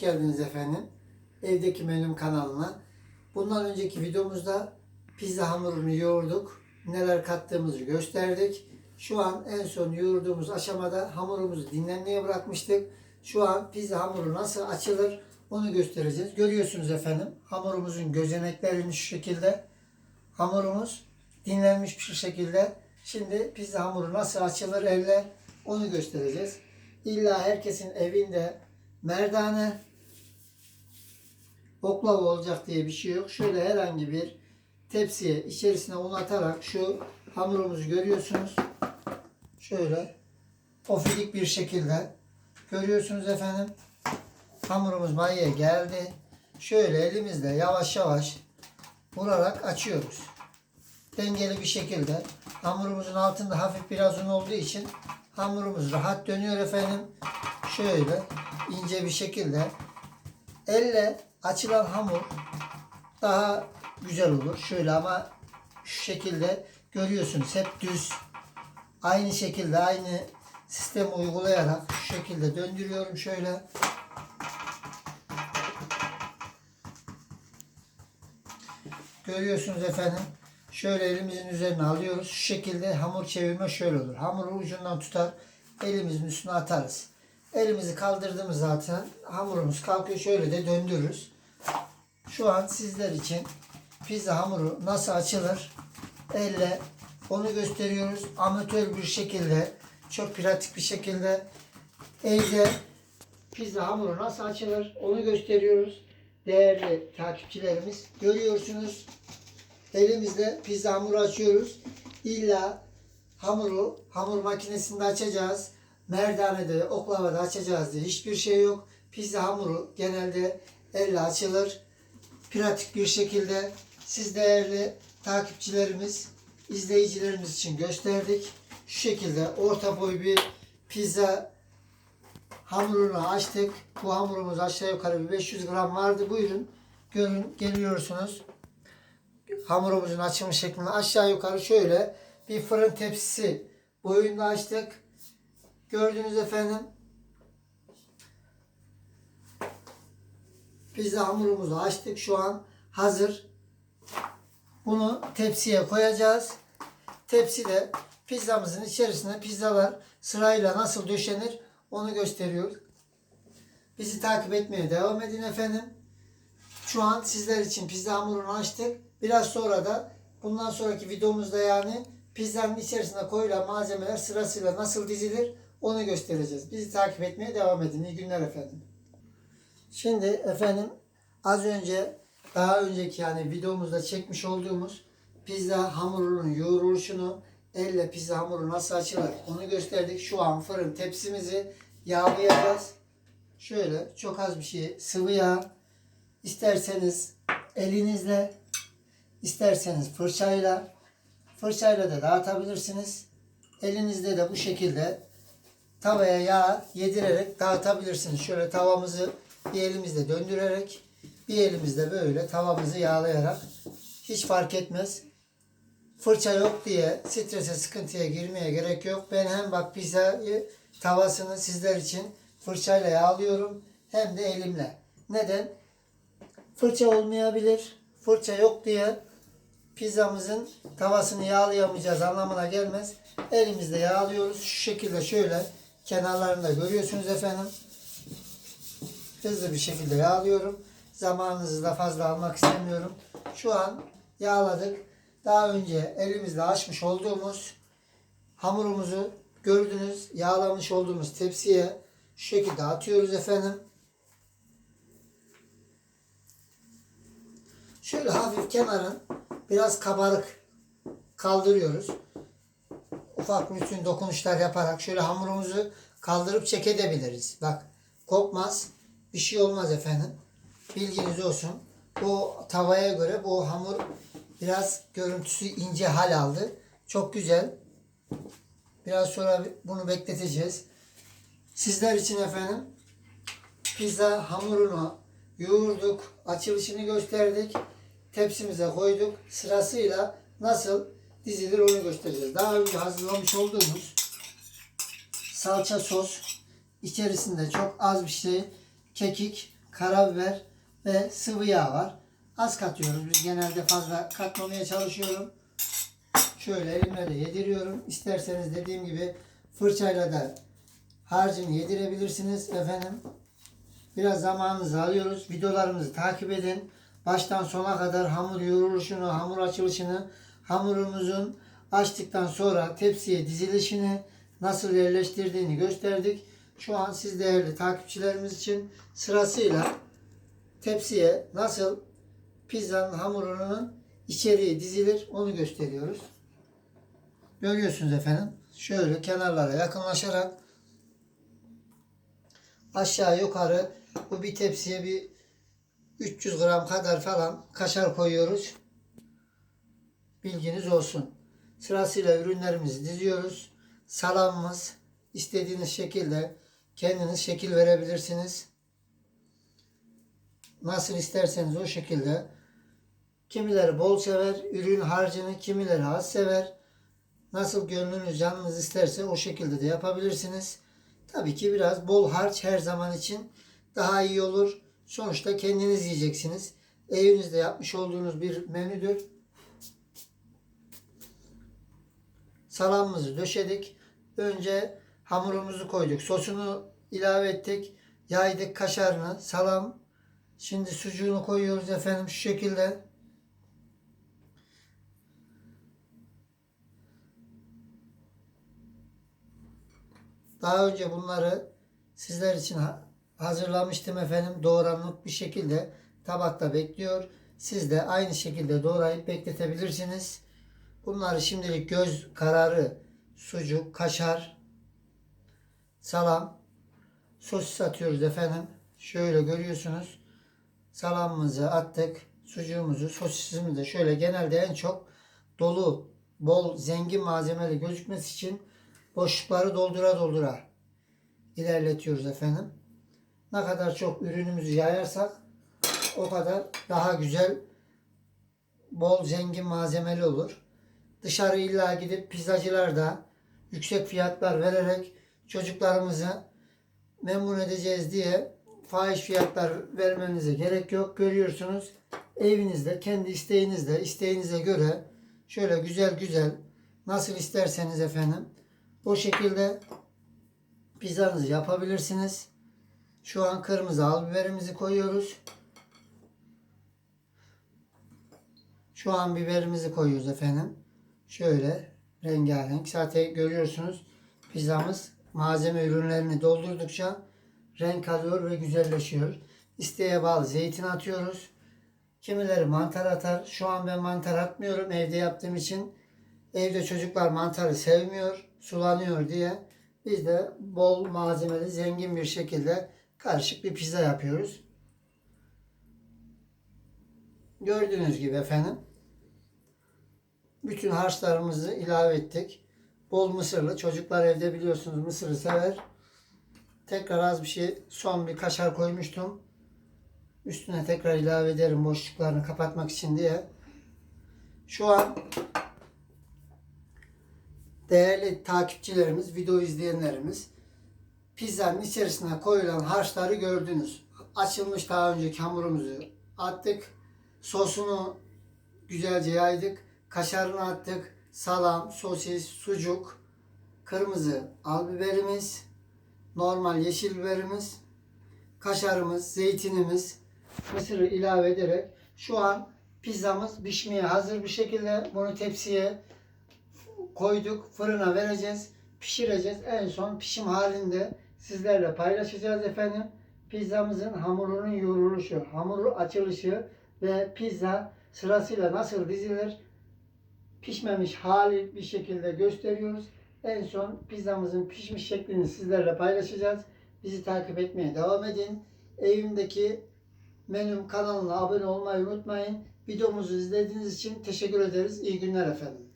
geldiniz efendim. Evdeki Menüm kanalına. Bundan önceki videomuzda pizza hamurunu yoğurduk. Neler kattığımızı gösterdik. Şu an en son yoğurduğumuz aşamada hamurumuzu dinlenmeye bırakmıştık. Şu an pizza hamuru nasıl açılır onu göstereceğiz. Görüyorsunuz efendim hamurumuzun gözeneklerini şu şekilde. Hamurumuz dinlenmiş bir şekilde. Şimdi pizza hamuru nasıl açılır elle onu göstereceğiz. İlla herkesin evinde merdane oklava olacak diye bir şey yok. Şöyle herhangi bir tepsiye içerisine un atarak şu hamurumuzu görüyorsunuz. Şöyle ofidik bir şekilde görüyorsunuz efendim. Hamurumuz mayaya geldi. Şöyle elimizle yavaş yavaş vurarak açıyoruz. Dengeli bir şekilde hamurumuzun altında hafif biraz un olduğu için hamurumuz rahat dönüyor efendim. Şöyle ince bir şekilde elle açılan hamur daha güzel olur. Şöyle ama şu şekilde görüyorsunuz hep düz. Aynı şekilde aynı sistemi uygulayarak şu şekilde döndürüyorum şöyle. Görüyorsunuz efendim. Şöyle elimizin üzerine alıyoruz. Şu şekilde hamur çevirme şöyle olur. Hamuru ucundan tutar. Elimizin üstüne atarız. Elimizi kaldırdığımız zaten hamurumuz kalkıyor. Şöyle de döndürürüz. Şu an sizler için pizza hamuru nasıl açılır? Elle onu gösteriyoruz. Amatör bir şekilde, çok pratik bir şekilde evde pizza hamuru nasıl açılır? Onu gösteriyoruz. Değerli takipçilerimiz görüyorsunuz. Elimizle pizza hamuru açıyoruz. İlla hamuru hamur makinesinde açacağız. Merdanede, oklavada açacağız diye hiçbir şey yok. Pizza hamuru genelde elle açılır. Pratik bir şekilde siz değerli takipçilerimiz, izleyicilerimiz için gösterdik. Şu şekilde orta boy bir pizza hamurunu açtık. Bu hamurumuz aşağı yukarı bir 500 gram vardı. Buyurun görün geliyorsunuz hamurumuzun açılmış şeklinde aşağı yukarı şöyle bir fırın tepsisi boyunda açtık. Gördünüz efendim. Pizza hamurumuzu açtık. Şu an hazır. Bunu tepsiye koyacağız. Tepside pizzamızın içerisine pizzalar sırayla nasıl döşenir onu gösteriyoruz. Bizi takip etmeye devam edin efendim. Şu an sizler için pizza hamurunu açtık. Biraz sonra da bundan sonraki videomuzda yani pizzanın içerisine koyulan malzemeler sırasıyla nasıl dizilir onu göstereceğiz. Bizi takip etmeye devam edin. İyi günler efendim. Şimdi efendim az önce daha önceki yani videomuzda çekmiş olduğumuz pizza hamurunun yoğruluşunu elle pizza hamuru nasıl açılır onu gösterdik. Şu an fırın tepsimizi yağlayacağız. Şöyle çok az bir şey sıvı yağ isterseniz elinizle isterseniz fırçayla fırçayla da dağıtabilirsiniz. Elinizde de bu şekilde tavaya yağ yedirerek dağıtabilirsiniz. Şöyle tavamızı bir elimizle döndürerek bir elimizde böyle tavamızı yağlayarak hiç fark etmez. Fırça yok diye strese sıkıntıya girmeye gerek yok. Ben hem bak pizzayı tavasını sizler için fırçayla yağlıyorum hem de elimle. Neden? Fırça olmayabilir. Fırça yok diye pizzamızın tavasını yağlayamayacağız anlamına gelmez. Elimizde yağlıyoruz. Şu şekilde şöyle kenarlarında görüyorsunuz efendim. Hızlı bir şekilde yağlıyorum. Zamanınızı da fazla almak istemiyorum. Şu an yağladık. Daha önce elimizle açmış olduğumuz hamurumuzu gördünüz. Yağlamış olduğumuz tepsiye şu şekilde atıyoruz efendim. Şöyle hafif kenarın biraz kabarık kaldırıyoruz. Ufak bütün dokunuşlar yaparak şöyle hamurumuzu kaldırıp çekebiliriz. Bak kopmaz. Bir şey olmaz efendim. Bilginiz olsun. Bu tavaya göre bu hamur biraz görüntüsü ince hal aldı. Çok güzel. Biraz sonra bunu bekleteceğiz. Sizler için efendim pizza hamurunu yoğurduk. Açılışını gösterdik. Tepsimize koyduk. Sırasıyla nasıl dizilir onu göstereceğiz. Daha önce hazırlamış olduğumuz salça sos içerisinde çok az bir şey kekik karabiber ve sıvı yağ var. Az katıyoruz. Biz genelde fazla katmamaya çalışıyorum. Şöyle elimle de yediriyorum. İsterseniz dediğim gibi fırçayla da harcını yedirebilirsiniz efendim. Biraz zamanınızı alıyoruz. Videolarımızı takip edin. Baştan sona kadar hamur yoğruluşunu, hamur açılışını, hamurumuzun açtıktan sonra tepsiye dizilişini nasıl yerleştirdiğini gösterdik. Şu an siz değerli takipçilerimiz için sırasıyla tepsiye nasıl pizzanın hamurunun içeriği dizilir onu gösteriyoruz. Görüyorsunuz efendim. Şöyle kenarlara yakınlaşarak aşağı yukarı bu bir tepsiye bir 300 gram kadar falan kaşar koyuyoruz. Bilginiz olsun. Sırasıyla ürünlerimizi diziyoruz. Salamımız istediğiniz şekilde kendiniz şekil verebilirsiniz. Nasıl isterseniz o şekilde. Kimileri bol sever ürün harcını, kimileri az sever. Nasıl gönlünüz canınız isterse o şekilde de yapabilirsiniz. Tabii ki biraz bol harç her zaman için daha iyi olur. Sonuçta kendiniz yiyeceksiniz. Evinizde yapmış olduğunuz bir menüdür. Salamımızı döşedik. Önce hamurumuzu koyduk. Sosunu ilave ettik. Yaydık kaşarını, salam. Şimdi sucuğunu koyuyoruz efendim şu şekilde. Daha önce bunları sizler için ha- hazırlamıştım efendim. Doğranıp bir şekilde tabakta bekliyor. Siz de aynı şekilde doğrayıp bekletebilirsiniz. Bunları şimdilik göz kararı sucuk, kaşar, salam, sosis atıyoruz efendim. Şöyle görüyorsunuz. Salamımızı attık. Sucuğumuzu, sosisimizi şöyle genelde en çok dolu, bol, zengin malzemeli gözükmesi için boşlukları doldura doldura ilerletiyoruz efendim. Ne kadar çok ürünümüzü yayarsak o kadar daha güzel, bol, zengin malzemeli olur. Dışarı illa gidip pizzacılar da yüksek fiyatlar vererek çocuklarımızı memnun edeceğiz diye fahiş fiyatlar vermenize gerek yok. Görüyorsunuz evinizde kendi isteğinizle isteğinize göre şöyle güzel güzel nasıl isterseniz efendim o şekilde pizzanızı yapabilirsiniz. Şu an kırmızı al biberimizi koyuyoruz. Şu an biberimizi koyuyoruz efendim. Şöyle rengarenk. Zaten görüyorsunuz pizzamız malzeme ürünlerini doldurdukça renk alıyor ve güzelleşiyor. İsteğe bağlı zeytin atıyoruz. Kimileri mantar atar. Şu an ben mantar atmıyorum evde yaptığım için. Evde çocuklar mantarı sevmiyor, sulanıyor diye biz de bol malzemeli, zengin bir şekilde karışık bir pizza yapıyoruz. Gördüğünüz gibi efendim. Bütün harçlarımızı ilave ettik. Bol mısırlı. Çocuklar evde biliyorsunuz mısırı sever. Tekrar az bir şey son bir kaşar koymuştum. Üstüne tekrar ilave ederim boşluklarını kapatmak için diye. Şu an değerli takipçilerimiz, video izleyenlerimiz pizzanın içerisine koyulan harçları gördünüz. Açılmış daha önceki hamurumuzu attık. Sosunu güzelce yaydık. Kaşarını attık. Salam, sosis, sucuk, kırmızı al biberimiz, normal yeşil biberimiz, kaşarımız, zeytinimiz, mısırı ilave ederek şu an pizzamız pişmeye hazır bir şekilde bunu tepsiye koyduk. Fırına vereceğiz. Pişireceğiz. En son pişim halinde sizlerle paylaşacağız efendim. Pizzamızın hamurunun yoğruluşu, hamuru açılışı ve pizza sırasıyla nasıl dizilir pişmemiş hali bir şekilde gösteriyoruz. En son pizzamızın pişmiş şeklini sizlerle paylaşacağız. Bizi takip etmeye devam edin. Evimdeki menüm kanalına abone olmayı unutmayın. Videomuzu izlediğiniz için teşekkür ederiz. İyi günler efendim.